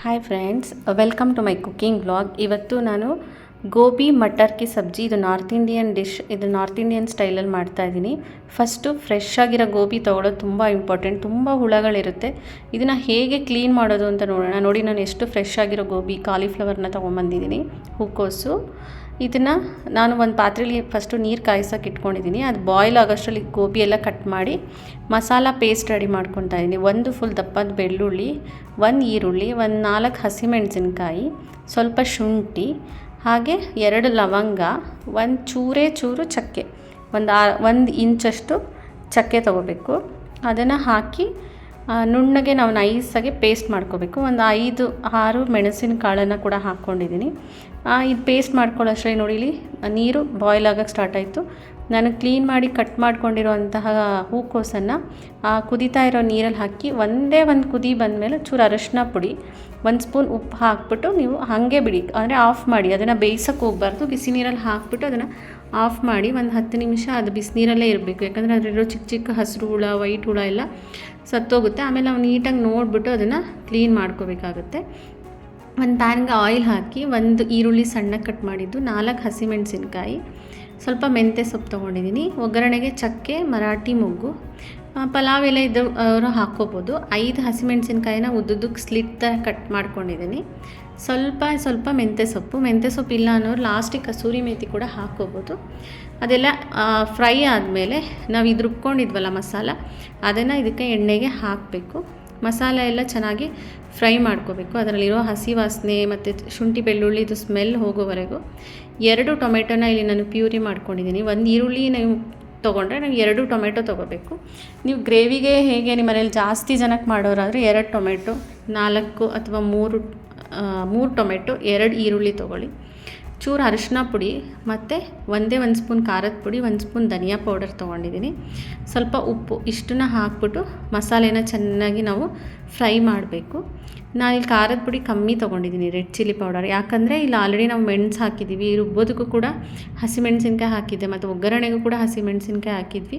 Hi friends welcome to my cooking blog ಇವತ್ತು ನಾನು ಗೋಬಿ, ಮಟರ್ ಕಿ ಸಬ್ಜಿ ಇದು ನಾರ್ತ್ ಇಂಡಿಯನ್ ಡಿಶ್, ಇದು ನಾರ್ತ್ ಇಂಡಿಯನ್ ಸ್ಟೈಲಲ್ಲಿ ಮಾಡ್ತಾ ಇದ್ದೀನಿ. ಫಸ್ಟು ಫ್ರೆಶ್ ಆಗಿರೋ ಗೋಬಿ ತೊಗೊಳೋದು ತುಂಬ ಇಂಪಾರ್ಟೆಂಟ್, ತುಂಬ ಹುಳಗಳಿರುತ್ತೆ. ಇದನ್ನು ಹೇಗೆ ಕ್ಲೀನ್ ಮಾಡೋದು ಅಂತ ನೋಡೋಣ. ನೋಡಿ, ನಾನು ಎಷ್ಟು ಫ್ರೆಶ್ ಆಗಿರೋ ಗೋಬಿ, ಕಾಲಿಫ್ಲವರ್ನ ತೊಗೊಂಬಂದಿದ್ದೀನಿ ಹೂಕೋಸು ಇದನ್ನು ನಾನು ಒಂದು ಪಾತ್ರೆಯಲ್ಲಿ ಫಸ್ಟು ನೀರು ಕಾಯಿಸೋಕೆ ಇಟ್ಕೊಂಡಿದ್ದೀನಿ. ಅದು ಬಾಯ್ಲ್ ಆಗೋಷ್ಟರಲ್ಲಿ ಗೋಬಿ ಎಲ್ಲ ಕಟ್ ಮಾಡಿ ಮಸಾಲ ಪೇಸ್ಟ್ ರೆಡಿ ಮಾಡ್ಕೊತಾ ಇದ್ದೀನಿ. ಒಂದು ಫುಲ್ ದಪ್ಪದ ಬೆಳ್ಳುಳ್ಳಿ, ಒಂದು ಈರುಳ್ಳಿ, ಒಂದು ನಾಲ್ಕು ಹಸಿಮೆಣಸಿನ್ಕಾಯಿ, ಸ್ವಲ್ಪ ಶುಂಠಿ ಹಾಗೆ ಎರಡು ಲವಂಗ, ಒಂದು ಚೂರೇ ಚೂರು ಚಕ್ಕೆ. ಒಂದು ಆ, ಒಂದು ಇಂಚಷ್ಟು ಚಕ್ಕೆ ತೊಗೋಬೇಕು. ಅದನ್ನು ಹಾಕಿ ನುಣ್ಣಗೆ ನಾವು ನೈಸಾಗಿ ಪೇಸ್ಟ್ ಮಾಡ್ಕೋಬೇಕು. ಒಂದು ಐದು, ಆರು ಮೆಣಸಿನ ಕಾಳನ್ನು ಕೂಡ ಹಾಕ್ಕೊಂಡಿದ್ದೀನಿ ಇದು ಪೇಸ್ಟ್ ಮಾಡ್ಕೊಳ್ಳೋಷ್ಟೇ ನೋಡಿ ಇಲ್ಲಿ ನೀರು ಬಾಯ್ಲ್ ಆಗೋಕ್ಕೆ ಸ್ಟಾರ್ಟ್ ಆಯಿತು. ನಾನು ಕ್ಲೀನ್ ಮಾಡಿ ಕಟ್ ಮಾಡ್ಕೊಂಡಿರೋಂತಹ ಹೂಕೋಸನ್ನು ಆ ಕುದೀತಾ ಇರೋ ನೀರಲ್ಲಿ ಹಾಕಿ ಒಂದೇ ಒಂದು ಕುದಿ ಬಂದಮೇಲೆ ಚೂರು ಅರಶಿನ ಪುಡಿ, ಒಂದು ಸ್ಪೂನ್ ಉಪ್ಪು ಹಾಕ್ಬಿಟ್ಟು ನೀವು ಹಾಗೆ ಬಿಡಿ. ಅಂದರೆ ಆಫ್ ಮಾಡಿ, ಅದನ್ನು ಬೇಯಿಸೋಕ್ಕೆ ಹೋಗ್ಬಾರ್ದು. ಬಿಸಿ ನೀರಲ್ಲಿ ಹಾಕ್ಬಿಟ್ಟು ಅದನ್ನು ಆಫ್ ಮಾಡಿ ಒಂದು ಹತ್ತು ನಿಮಿಷ ಅದು ಬಿಸಿನೀರಲ್ಲೇ ಇರಬೇಕು. ಯಾಕಂದರೆ ಅದರಲ್ಲಿರೋ ಚಿಕ್ಕ ಚಿಕ್ಕ ಹಸಿರು ಹುಳ, ವೈಟ್ ಹುಳ ಎಲ್ಲ ಸತ್ತೋಗುತ್ತೆ. ಆಮೇಲೆ ನಾವು ನೀಟಾಗಿ ನೋಡಿಬಿಟ್ಟು ಅದನ್ನು ಕ್ಲೀನ್ ಮಾಡ್ಕೋಬೇಕಾಗುತ್ತೆ. ಒಂದು ಪ್ಯಾನ್ಗೆ ಆಯಿಲ್ ಹಾಕಿ ಒಂದು ಈರುಳ್ಳಿ ಸಣ್ಣ ಕಟ್ ಮಾಡಿದ್ದು, ನಾಲ್ಕು ಹಸಿಮೆಣಸಿನ್ಕಾಯಿ ಸ್ವಲ್ಪ ಮೆಂತ್ಯ ಸೊಪ್ಪು ತೊಗೊಂಡಿದ್ದೀನಿ. ಒಗ್ಗರಣೆಗೆ ಚಕ್ಕೆ, ಮರಾಠಿ, ಮೊಗ್ಗು. ಪಲಾವ್ ಎಲ್ಲ ಇದ್ದವರು ಹಾಕ್ಕೋಬೋದು. ಐದು ಹಸಿಮೆಣಸಿನ್ಕಾಯಿನ ಉದ್ದುದಕ್ಕೆ ಸ್ಲಿಟ್ ಥರ ಕಟ್ ಮಾಡ್ಕೊಂಡಿದ್ದೀನಿ. ಸ್ವಲ್ಪ ಸ್ವಲ್ಪ ಮೆಂತ್ಯ ಸೊಪ್ಪು. ಮೆಂತ್ಯ ಸೊಪ್ಪು ಇಲ್ಲ ಅನ್ನೋರು ಲಾಸ್ಟಿಗೆ ಕಸೂರಿ ಮೇಥಿ ಕೂಡ ಹಾಕ್ಕೋಬೋದು. ಅದೆಲ್ಲ ಫ್ರೈ ಆದಮೇಲೆ ನಾವು ಇದು ರುಬ್ಕೊಂಡಿದ್ವಲ್ಲ ಮಸಾಲ, ಅದನ್ನು ಇದಕ್ಕೆ ಎಣ್ಣೆಗೆ ಹಾಕಬೇಕು. ಮಸಾಲ ಎಲ್ಲ ಚೆನ್ನಾಗಿ ಫ್ರೈ ಮಾಡ್ಕೋಬೇಕು. ಅದರಲ್ಲಿರೋ ಹಸಿ ವಾಸನೆ ಮತ್ತು ಶುಂಠಿ ಬೆಳ್ಳುಳ್ಳಿದು ಸ್ಮೆಲ್ ಹೋಗೋವರೆಗೂ ಎರಡು ಟೊಮೆಟೊನ ಇಲ್ಲಿ ನಾನು ಪ್ಯೂರಿ ಮಾಡ್ಕೊಂಡಿದ್ದೀನಿ. ಒಂದು ಈರುಳ್ಳಿ ನೀವು ತೊಗೊಂಡ್ರೆ ನಾವು ಎರಡು ಟೊಮೆಟೊ ತೊಗೋಬೇಕು. ನೀವು ಗ್ರೇವಿಗೆ ಹೇಗೆ ನಿಮ್ಮ ಮನೇಲಿ ಜಾಸ್ತಿ ಜನಕ್ಕೆ ಮಾಡೋರಾದರೆ ಎರಡು ಟೊಮೆಟೊ, ನಾಲ್ಕು ಅಥವಾ ಮೂರು ಮೂರು ಟೊಮೆಟೊ, ಎರಡು ಈರುಳ್ಳಿ ತೊಗೊಳ್ಳಿ. ಚೂರು ಅರಿಶಿನ ಪುಡಿ ಮತ್ತು ಒಂದೇ ಒಂದು ಸ್ಪೂನ್ ಖಾರದ ಪುಡಿ, ಒಂದು ಸ್ಪೂನ್ ಧನಿಯಾ ಪೌಡರ್ ತೊಗೊಂಡಿದ್ದೀನಿ. ಸ್ವಲ್ಪ ಉಪ್ಪು ಇಷ್ಟನ್ನ ಹಾಕ್ಬಿಟ್ಟು ಮಸಾಲೆನ ಚೆನ್ನಾಗಿ ನಾವು ಫ್ರೈ ಮಾಡಬೇಕು. ನಾನು ಇಲ್ಲಿ ಖಾರದ ಪುಡಿ ಕಮ್ಮಿ ತೊಗೊಂಡಿದ್ದೀನಿ, ರೆಡ್ ಚಿಲ್ಲಿ ಪೌಡರ್. ಯಾಕಂದರೆ ಇಲ್ಲಿ ಆಲ್ರೆಡಿ ನಾವು ಮೆಣಸು ಹಾಕಿದ್ದೀವಿ ರುಬ್ಬೋದಕ್ಕೂ ಕೂಡ ಹಸಿಮೆಣಸಿನ್ಕಾಯಿ ಹಾಕಿದ್ದೆ ಮತ್ತು ಒಗ್ಗರಣೆಗೂ ಕೂಡ ಹಸಿಮೆಣಸಿನ್ಕಾಯಿ ಹಾಕಿದ್ವಿ.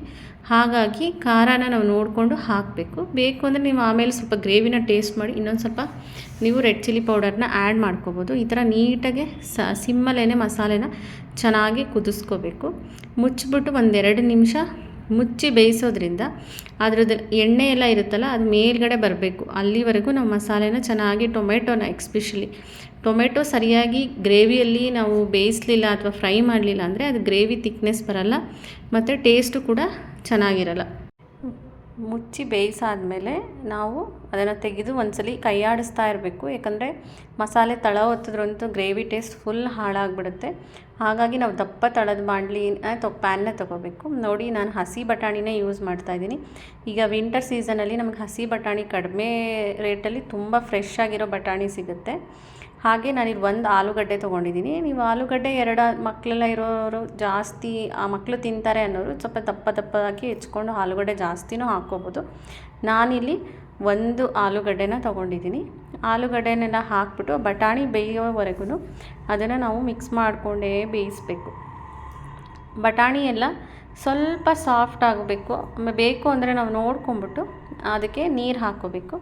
ಹಾಗಾಗಿ ಖಾರನ ನಾವು ನೋಡಿಕೊಂಡು ಹಾಕಬೇಕು. ಬೇಕು ಅಂದರೆ ನೀವು ಆಮೇಲೆ ಸ್ವಲ್ಪ ಗ್ರೇವಿನ ಟೇಸ್ಟ್ ಮಾಡಿ, ಇನ್ನೊಂದು ಸ್ವಲ್ಪ ನೀವು ರೆಡ್ ಚಿಲ್ಲಿ ಪೌಡರ್ನ ಆ್ಯಡ್ ಮಾಡ್ಕೋಬೋದು. ಈ ಥರ ನೀಟಾಗಿ ಸ, ಸಿಮ್ಮಲೇನೆ ಮಸಾಲೆನ ಚೆನ್ನಾಗಿ ಕುದಿಸ್ಕೋಬೇಕು. ಮುಚ್ಚಿಬಿಟ್ಟು ಒಂದೆರಡು ನಿಮಿಷ ಮುಚ್ಚಿ ಬೇಯಿಸೋದ್ರಿಂದ ಅದರದ್ದು ಎಣ್ಣೆ ಎಲ್ಲ ಇರುತ್ತಲ್ಲ, ಅದು ಮೇಲ್ಗಡೆ ಬರಬೇಕು. ಅಲ್ಲಿವರೆಗೂ ನಾವು ಮಸಾಲೆನ ಚೆನ್ನಾಗಿ ಟೊಮೆಟೊನ ಎಕ್ಸ್ಪೆಷಲಿ ಟೊಮೆಟೊ ಸರಿಯಾಗಿ ಗ್ರೇವಿಯಲ್ಲಿ ನಾವು ಬೇಯಿಸಲಿಲ್ಲ ಅಥವಾ ಫ್ರೈ ಮಾಡಲಿಲ್ಲ ಅಂದರೆ ಅದು ಗ್ರೇವಿ ತಿಕ್ನೆಸ್ ಬರಲ್ಲ, ಮತ್ತು ಟೇಸ್ಟು ಕೂಡ ಚೆನ್ನಾಗಿರಲ್ಲ. ಮುಚ್ಚಿ ಬೇಯಿಸಾದ್ಮೇಲೆ ನಾವು ಅದನ್ನು ತೆಗೆದು ಒಂದ್ಸಲಿ ಕೈಯಾಡಿಸ್ತಾ ಇರಬೇಕು. ಯಾಕಂದರೆ ಮಸಾಲೆ ತಳ ಹೊತ್ತಿದ್ರಂತೂ ಗ್ರೇವಿ ಟೇಸ್ಟ್ ಫುಲ್ ಹಾಳಾಗ್ಬಿಡುತ್ತೆ. ಹಾಗಾಗಿ ನಾವು ದಪ್ಪ ತಳದ ಬಾಂಡ್ಲಿ ತೊ, ಪ್ಯಾನ್ನ ತೊಗೋಬೇಕು. ನೋಡಿ, ನಾನು ಹಸಿ ಬಟಾಣಿನೇ ಯೂಸ್ ಮಾಡ್ತಾ ಇದ್ದೀನಿ. ಈಗ ವಿಂಟರ್ ಸೀಸನಲ್ಲಿ ನಮಗೆ ಹಸಿ ಬಟಾಣಿ ಕಡಿಮೆ ರೇಟಲ್ಲಿ ತುಂಬ ಫ್ರೆಶ್ ಆಗಿರೋ ಬಟಾಣಿ ಸಿಗುತ್ತೆ. ಹಾಗೆ ನಾನಿಲ್ಲಿ ಒಂದು ಆಲೂಗಡ್ಡೆ ತೊಗೊಂಡಿದ್ದೀನಿ. ನೀವು ಆಲೂಗಡ್ಡೆ ಎರಡು ಮಕ್ಕಳೆಲ್ಲ ಇರೋರು ಜಾಸ್ತಿ, ಆ ಮಕ್ಕಳು ತಿಂತಾರೆ ಅನ್ನೋರು ಸ್ವಲ್ಪ ದಪ್ಪ ದಪ್ಪದಾಗಿ ಹೆಚ್ಕೊಂಡು ಆಲೂಗಡ್ಡೆ ಜಾಸ್ತಿನೂ ಹಾಕ್ಕೋಬೋದು. ನಾನಿಲ್ಲಿ ಒಂದು ಆಲೂಗಡ್ಡೆನ ತೊಗೊಂಡಿದ್ದೀನಿ. ಆಲೂಗಡ್ಡೆನೆಲ್ಲ ಹಾಕ್ಬಿಟ್ಟು ಬಟಾಣಿ ಬೇಯೋವರೆಗೂ ಅದನ್ನು ನಾವು ಮಿಕ್ಸ್ ಮಾಡಿಕೊಂಡೇ ಬೇಯಿಸಬೇಕು. ಬಟಾಣಿ ಎಲ್ಲ ಸ್ವಲ್ಪ ಸಾಫ್ಟ್ ಆಗಬೇಕು. ಬೇಕು ಅಂದರೆ ನಾವು ನೋಡ್ಕೊಂಬಿಟ್ಟು ಅದಕ್ಕೆ ನೀರು ಹಾಕ್ಕೋಬೇಕು.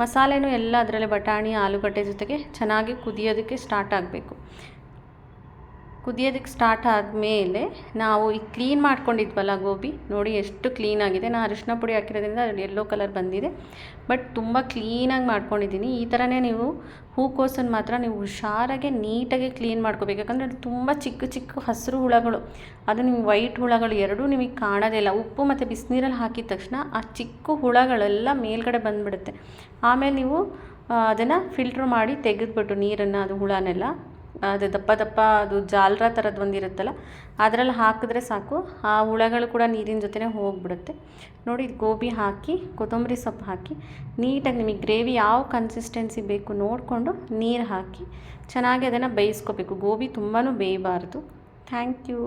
ಮಸಾಲೆನೂ ಎಲ್ಲ ಅದರಲ್ಲೇ ಬಟಾಣಿ ಆಲೂಗಡ್ಡೆ ಜೊತೆಗೆ ಚೆನ್ನಾಗಿ ಕುದಿಯೋದಕ್ಕೆ ಸ್ಟಾರ್ಟ್ ಆಗಬೇಕು. ಕುದಿಯೋದಕ್ಕೆ ಸ್ಟಾರ್ಟ್ ಆದಮೇಲೆ ನಾವು ಈ ಕ್ಲೀನ್ ಮಾಡ್ಕೊಂಡಿದ್ವಲ್ಲ ಗೋಬಿ, ನೋಡಿ ಎಷ್ಟು ಕ್ಲೀನಾಗಿದೆ ನಾನು ಅರಿಶಿನ ಪುಡಿ ಹಾಕಿರೋದ್ರಿಂದ ಯೆಲ್ಲೋ ಕಲರ್ ಬಂದಿದೆ. ಬಟ್ ತುಂಬ ಕ್ಲೀನಾಗಿ ಮಾಡ್ಕೊಂಡಿದ್ದೀನಿ. ಈ ಥರನೇ ನೀವು ಹೂಕೋಸನ್ನು ಮಾತ್ರ ನೀವು ಹುಷಾರಾಗಿ ನೀಟಾಗಿ ಕ್ಲೀನ್ ಮಾಡ್ಕೋಬೇಕು. ಯಾಕಂದರೆ ಅದು ತುಂಬ ಚಿಕ್ಕ ಚಿಕ್ಕ ಹಸಿರು ಹುಳಗಳು. ಅದು ನೀವು ವೈಟ್ ಹುಳಗಳು ಎರಡೂ ನಿಮಗೆ ಕಾಣೋದೇ ಇಲ್ಲ. ಉಪ್ಪು ಮತ್ತು ಬಿಸಿನೀರಲ್ಲಿ ಹಾಕಿದ ತಕ್ಷಣ ಆ ಚಿಕ್ಕ ಹುಳಗಳೆಲ್ಲ ಮೇಲ್ಗಡೆ ಬಂದುಬಿಡುತ್ತೆ. ಆಮೇಲೆ ನೀವು ಅದನ್ನು ಫಿಲ್ಟ್ರ್ ಮಾಡಿ ತೆಗೆದ್ಬಿಟ್ಟು ನೀರನ್ನು, ಅದು ಹುಳನೆಲ್ಲ ಅದು ದಪ್ಪ ದಪ್ಪ ಅದು ಜಾಲರ ಥರದ್ದು ಒಂದು ಇರುತ್ತಲ್ಲ, ಅದರಲ್ಲಿ ಹಾಕಿದ್ರೆ ಸಾಕು. ಆ ಹುಳಗಳು ಕೂಡ ನೀರಿನ ಜೊತೆನೇ ಹೋಗಿಬಿಡುತ್ತೆ. ನೋಡಿ ಗೋಬಿ ಹಾಕಿ, ಕೊತ್ತಂಬರಿ ಸೊಪ್ಪು ಹಾಕಿ, ನೀಟಾಗಿ ನಿಮಗೆ ಗ್ರೇವಿ ಯಾವ ಕನ್ಸಿಸ್ಟೆನ್ಸಿ ಬೇಕು ನೋಡಿಕೊಂಡು ನೀರು ಹಾಕಿ ಚೆನ್ನಾಗಿ ಅದನ್ನು ಬೇಯಿಸ್ಕೋಬೇಕು. ಗೋಬಿ ತುಂಬಾ ಬೇಯಬಾರ್ದು. Thank you.